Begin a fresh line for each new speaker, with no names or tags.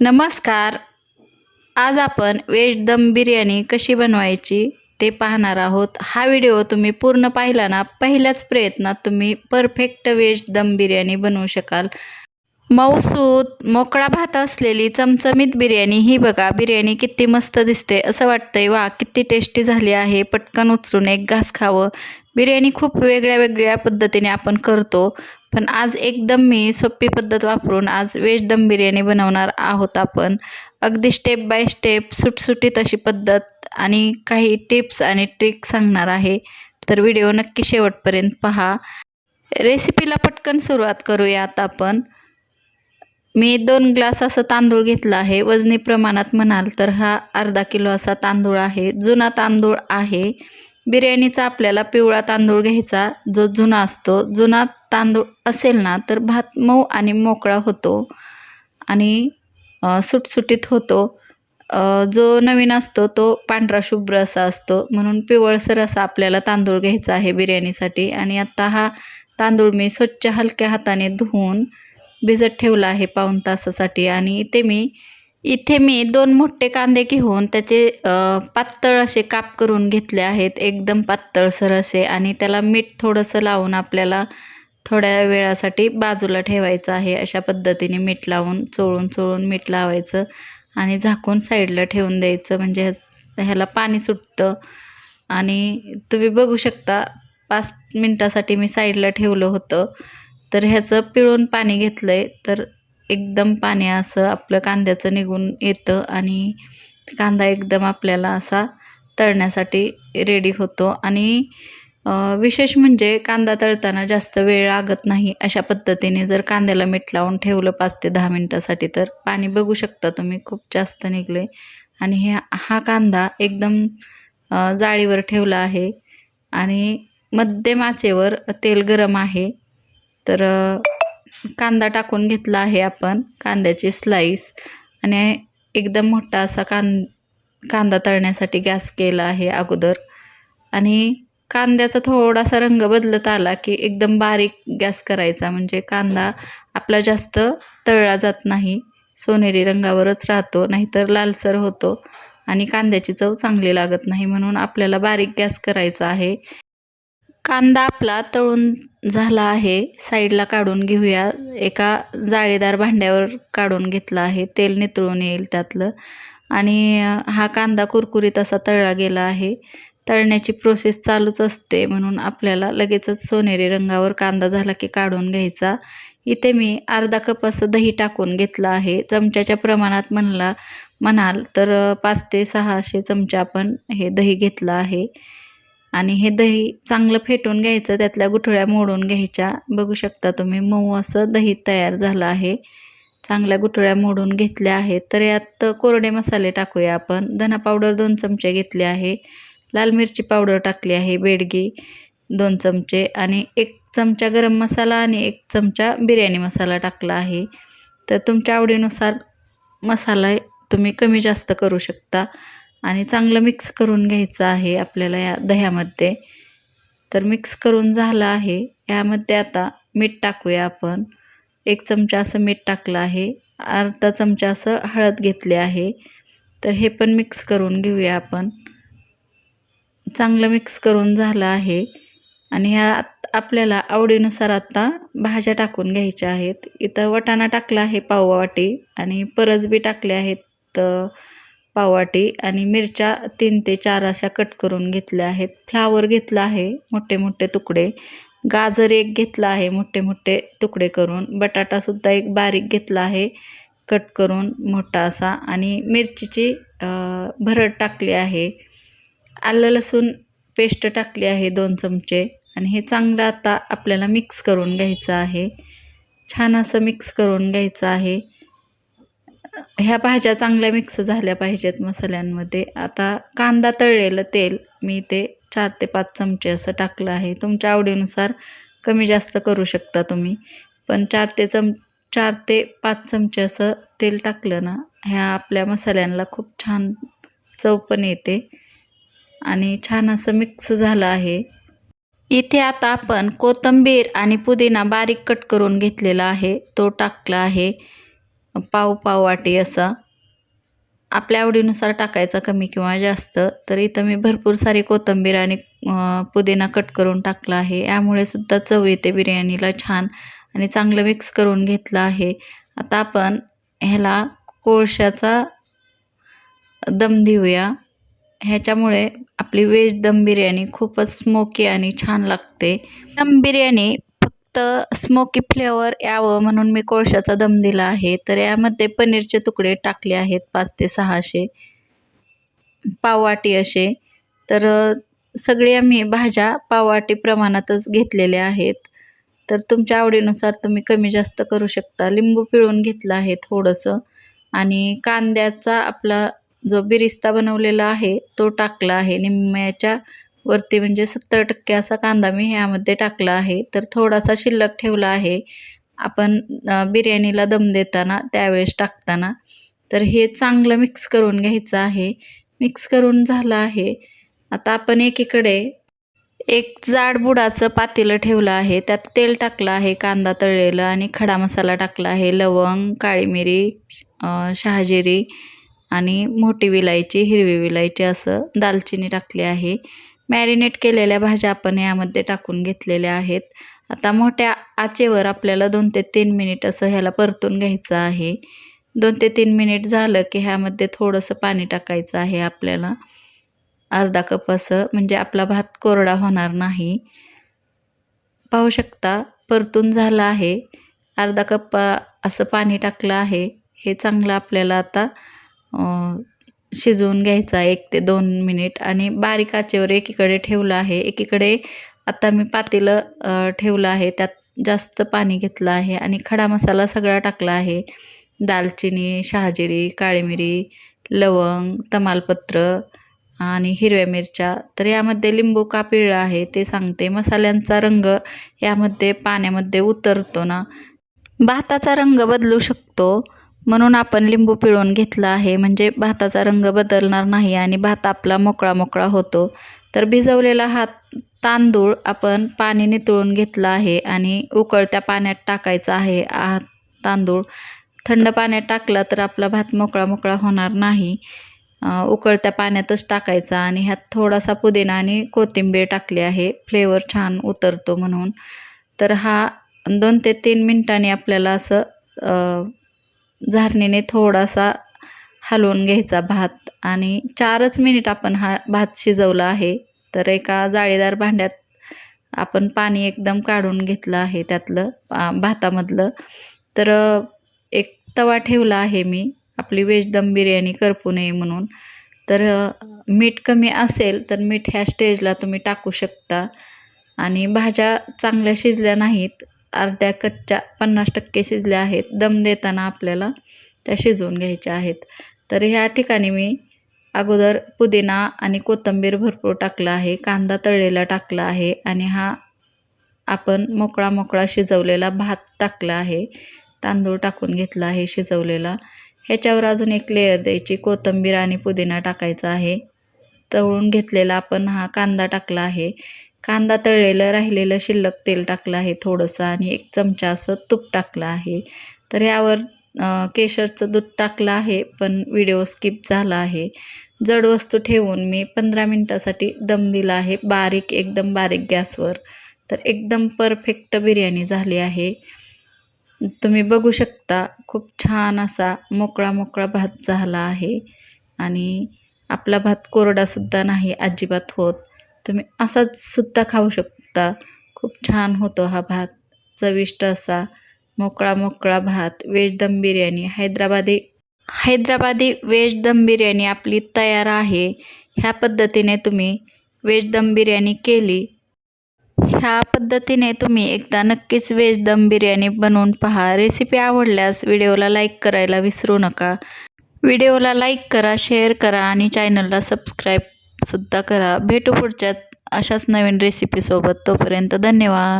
नमस्कार. आज आपण वेज दम बिर्याणी कशी बनवायची ते पाहणार आहोत. हा व्हिडिओ तुम्ही पूर्ण पाहिला ना पहिल्याच प्रयत्नात तुम्ही परफेक्ट वेज दम बिर्याणी बनवू शकाल. मऊसूत मोकळा भात असलेली चमचमीत बिर्याणी ही बघा बिर्याणी किती मस्त दिसते. असं वाटतंय वा किती टेस्टी झाली आहे. पटकन उचलून एक घास खावं. बिर्याणी खूप वेगळ्या वेगळ्या पद्धतीने आपण करतो. पण आज एकदम मी सोपी पद्धत वापरून आज वेज दम बिर्याणी बनवणार आहोत आपण. अगदी स्टेप बाय स्टेप सुटसुटीत अशी पद्धत आणि काही टिप्स आणि ट्रिक सांगणार आहे. तर व्हिडिओ नक्की शेवटपर्यंत पहा. रेसिपीला पटकन सुरुवात करूया आता आपण. मी दोन ग्लास असं तांदूळ घेतला आहे. वजनी प्रमाणात म्हणाल तर हा अर्धा किलो असा तांदूळ आहे. जुना तांदूळ आहे. बिर्याणीचा आपल्याला पिवळा तांदूळ घ्यायचा जो जुना असतो. जुना तांदूळ असेल ना तर भात मऊ आणि मोकळा होतो आणि सुटसुटीत होतो. जो नवीन असतो तो पांढरा शुभ्र असा असतो. म्हणून पिवळसर असा आपल्याला तांदूळ घ्यायचा आहे बिर्याणीसाठी. आणि आत्ता हा तांदूळ मी स्वच्छ हलक्या हाताने धुवून भिजत ठेवला आहे पाऊण तासासाठी. आणि इथे मी इथे मी दोन मोठे कांदे घेऊन त्याचे पातळ असे काप करून घेतले आहेत. एकदम पातळसर असे आणि त्याला मीठ थोडंसं लावून आपल्याला थोड्या वेळासाठी बाजूला ठेवायचं आहे. अशा पद्धतीने मीठ लावून चोळून चोळून मीठ लावायचं आणि झाकून साईडला ठेवून द्यायचं. म्हणजे ह्या- ह्याला पाणी सुटतं. आणि तुम्ही बघू शकता पाच मिनटासाठी मी साईडला ठेवलं होतं. तर ह्याचं पिळून पाणी घेतलं आहे तर एकदम पाणी असं आपलं कांद्याचं निघून येतं आणि कांदा एकदम आपल्याला असा तळण्यासाठी रेडी होतो. आणि विशेष म्हणजे कांदा तळताना जास्त वेळ लागत नाही अशा पद्धतीने जर कांद्याला मीठ लावून ठेवलं पाच ते दहा मिनटासाठी तर पाणी बघू शकता तुम्ही खूप जास्त निघले. आणि हे हा कांदा एकदम जाळीवर ठेवला आहे. आणि मध्यम आचेवर तेल गरम आहे. तर कांदा टाकून घेतला आहे आपण कांद्याची स्लाईस आणि एकदम मोठा असा कां कांदा तळण्यासाठी गॅस केला आहे अगोदर. आणि कांद्याचा थोडासा रंग बदलत आला की एकदम बारीक गॅस करायचा. म्हणजे कांदा आपला जास्त तळला जात नाही. सोनेरी रंगावरच राहतो नाहीतर लालसर होतो. आणि कांद्याची चव चांगली लागत नाही म्हणून आपल्याला बारीक गॅस करायचा आहे. कांदा आपला तळून झाला आहे. साईडला काढून घेऊया. एका जाळीदार भांड्यावर काढून घेतला आहे. तेल नितळून येईल त्यातलं. आणि हा कांदा कुरकुरीत असा तळला गेला आहे. तळण्याची प्रोसेस चालूच असते म्हणून आपल्याला लगेचच सोनेरी रंगावर कांदा झाला की काढून घ्यायचा. इथे मी अर्धा कप असं दही टाकून घेतलं आहे. चमच्याच्या प्रमाणात म्हणला म्हणाल तर पाच ते सहा असे चमचे आपण हे दही घेतलं आहे. आणि हे दही चांगलं फेटून घ्यायचं त्यातल्या गुठळ्या मोडून घ्यायच्या. बघू शकता तुम्ही मऊ असं दही तयार झालं आहे. चांगल्या गुठळ्या मोडून घेतल्या आहेत. तर यात कोरडे मसाले टाकूया आपण. धना पावडर दोन चमचे घेतले आहे. लाल मिरची पावडर टाकली आहे बेडगी दोन चमचे. आणि एक चमचा गरम मसाला आणि एक चमचा बिर्याणी मसाला टाकला आहे. तर तुमच्या आवडीनुसार मसाला तुम्ही कमी जास्त करू शकता. आणि चांगलं मिक्स करून घ्यायचं आहे आपल्याला या दह्यामध्ये. तर मिक्स करून झालं आहे. यामध्ये आता मीठ टाकूया आपण. एक चमचा असं मीठ टाकलं आहे. अर्धा चमचा असं हळद घेतले आहे. तर हे पण मिक्स करून घेऊया आपण. चांगलं मिक्स करून झालं आहे. आणि ह्या आपल्याला आवडीनुसार आता भाज्या टाकून घ्यायच्या आहेत. इथं वटाणा टाकला आहे पाववाटी आणि परस बी टाकले आहेत पावाटी पाववाटी आणि मिरच्या तीन ते चार अशा कट करून घेतल्या आहेत. फ्लावर घेतला आहे मोठे मोठे तुकडे. गाजर एक घेतला आहे मोठे मोठे तुकडे करून. बटाटासुद्धा एक बारीक घेतला आहे कट करून मोठा असा. आणि मिरचीची भरड टाकली आहे. आलं लसूण पेस्ट टाकली आहे दोन चमचे. आणि हे चांगलं आता आपल्याला मिक्स करून घ्यायचं आहे. छान असं मिक्स करून घ्यायचं आहे. ह्या भाज्या चांगल्या मिक्स झाल्या पाहिजेत मसाल्यांमध्ये. आता कांदा तळलेलं तेल मी ते चार ते पाच चमचे असं टाकलं आहे. तुमच्या आवडीनुसार कमी जास्त करू शकता तुम्ही. पण चार ते चम चार ते पाच चमचे असं तेल टाकलं ना ह्या आपल्या मसाल्यांना खूप छान चव पण येते आणि छान असं मिक्स झालं आहे. इथे आता आपण कोथिंबीर आणि पुदिना बारीक कट करून घेतलेला आहे. तो टाकला आहे. पाव पाव वाटी असा. आपल्या आवडीनुसार टाकायचा कमी किंवा जास्त. तर इथं मी भरपूर सारी कोथिंबीर आणि पुदिना कट करून टाकला आहे. यामुळे सुद्धा चव येते बिर्याणीला छान आणि चांगलं मिक्स करून घेतलं आहे. आता आपण ह्याला कोळशाचा दम देऊया. ह्याच्यामुळे आपली वेज दम बिर्याणी खूपच स्मोकी आणि छान लागते. दम बिर्याणी फक्त स्मोकी फ्लेवर यावं म्हणून मी कोळशाचा दम दिला आहे. तर यामध्ये पनीरचे तुकडे टाकले आहेत पाच ते सहाशे. पाववाटी असे. तर सगळी सगळ्या आम्ही भाज्या पाववाटी प्रमाणातच घेतलेल्या आहेत. तर तुमच्या आवडीनुसार तुम्ही कमी जास्त करू शकता. लिंबू पिळून घेतलं आहे थोडंसं. आणि कांद्याचा आपला जो बिरिस्ता बनवलेला आहे तो टाकला आहे. निम्म्याच्या वरती म्हणजे सत्तर टक्के असा कांदा मी ह्यामध्ये टाकला आहे. तर थोडासा शिल्लक ठेवला आहे. आपण बिर्याणीला दम देताना त्यावेळेस टाकताना. तर हे चांगलं मिक्स करून घ्यायचं आहे. मिक्स करून झालं आहे. आता आपण एकीकडे एक जाड बुडाचं पातेलं ठेवलं आहे. त्यात तेल टाकलं आहे कांदा तळलेलं आणि खडा मसाला टाकला आहे. लवंग काळी मिरी शहाजिरी आणि मोठी विलायची हिरवी विलायची असं दालचिनी टाकली आहे. मॅरिनेट केलेल्या भाज्या आपण यामध्ये टाकून घेतलेल्या आहेत. आता मोठ्या आचेवर आपल्याला दोन ते तीन मिनिट असं ह्याला परतून घ्यायचं आहे. दोन ते तीन मिनिट झालं की ह्यामध्ये थोडंसं पाणी टाकायचं आहे आपल्याला. अर्धा कप असं म्हणजे आपला भात कोरडा होणार नाही. पाहू शकता परतून झालं आहे. अर्धा कप असं पाणी टाकलं आहे. हे चांगलं आपल्याला आता शिजवून घ्यायचा एक ते दोन मिनिट आणि बारीक आचेवर एकीकडे ठेवलं आहे. एकीकडे आता मी पातेलं ठेवलं आहे. त्यात जास्त पाणी घेतलं आहे आणि खडा मसाला सगळा टाकला आहे. दालचिनी शहाजिरी काळी मिरी लवंग तमालपत्र आणि हिरव्या मिरच्या. तर यामध्ये लिंबू का पिळं आहे ते सांगते. मसाल्यांचा रंग यामध्ये पाण्यामध्ये उतरतो ना. भाताचा रंग बदलू शकतो. म्हणून आपण लिंबू पिळून घेतला आहे. म्हणजे भाताचा रंग बदलणार नाही आणि भात आपला मोकळा मोकळा होतो. तर भिजवलेला हा तांदूळ आपण पाणी नितळून घेतला आहे आणि उकळत्या पाण्यात टाकायचा आहे हा तांदूळ. थंड पाण्यात टाकला तर आपला भात मोकळा मोकळा होणार नाही. उकळत्या पाण्यातच टाकायचा आणि ह्यात थोडासा पुदिना आणि कोथिंबीर टाकली आहे. फ्लेवर छान उतरतो म्हणून. तर हा दोन ते तीन मिनटांनी आपल्याला असं झारणीने थोडासा हलवून घ्यायचा भात आणि चारच मिनिट आपण हा भात शिजवला आहे. तर एका जाळीदार भांड्यात आपण पाणी एकदम काढून घेतलं आहे त्यातलं भातामधलं. तर एक तवा ठेवला आहे मी. आपली व्हेज दम बिर्याणी करपू नये म्हणून. तर मीठ कमी असेल तर मीठ ह्या स्टेजला तुम्ही टाकू शकता. आणि भाज्या चांगल्या शिजल्या नाहीत अर्ध्या कच्च्या पन्नास टक्के शिजल्या आहेत. दम देताना आपल्याला त्या शिजवून घ्यायच्या आहेत. तर ह्या ठिकाणी मी अगोदर पुदिना आणि कोथिंबीर भरपूर टाकला आहे. कांदा तळलेला टाकला आहे आणि हा आपण मोकळा मोकळा शिजवलेला भात टाकला आहे. तांदूळ टाकून घेतला आहे शिजवलेला. ह्याच्यावर अजून एक लेअर द्यायची. कोथिंबीर आणि पुदिना टाकायचा आहे. तळून घेतलेला आपण हा कांदा टाकला आहे. कांदा तळलेलं राहिलेलं शिल्लक तेल टाकलं आहे थोडंसं आणि एक चमचा असं तूप टाकलं आहे. तर यावर केशरचं दूध टाकलं आहे पण व्हिडिओ स्किप झाला आहे. जड वस्तू ठेवून मी पंधरा मिनटासाठी दम दिला आहे बारीक एकदम बारीक गॅसवर. तर एकदम परफेक्ट बिर्याणी झाली आहे. तुम्ही बघू शकता खूप छान असा मोकळा मोकळा भात झाला आहे. आणि आपला भात कोरडासुद्धा नाही अजिबात होत. तुम्ही असाच सुद्धा खाऊ शकता. खूप छान होतो हा भात. चविष्ट असा. मोकळा मोकळा भात. व्हेज दम बिर्याणी. हैदराबादी हैदराबादी व्हेज दम बिर्याणी आपली तयार आहे. ह्या पद्धतीने तुम्ही व्हेज दम बिर्याणी केली. ह्या पद्धतीने तुम्ही एकदा नक्कीच व्हेज दम बिर्याणी बनवून पहा. रेसिपी आवडल्यास व्हिडिओला लाईक करायला विसरू नका. व्हिडिओला लाईक करा शेअर करा आणि चॅनलला सुद्धा करा. भेटू पुढच्या अशाच नवीन रेसिपीसोबत तोपर्यंत धन्यवाद.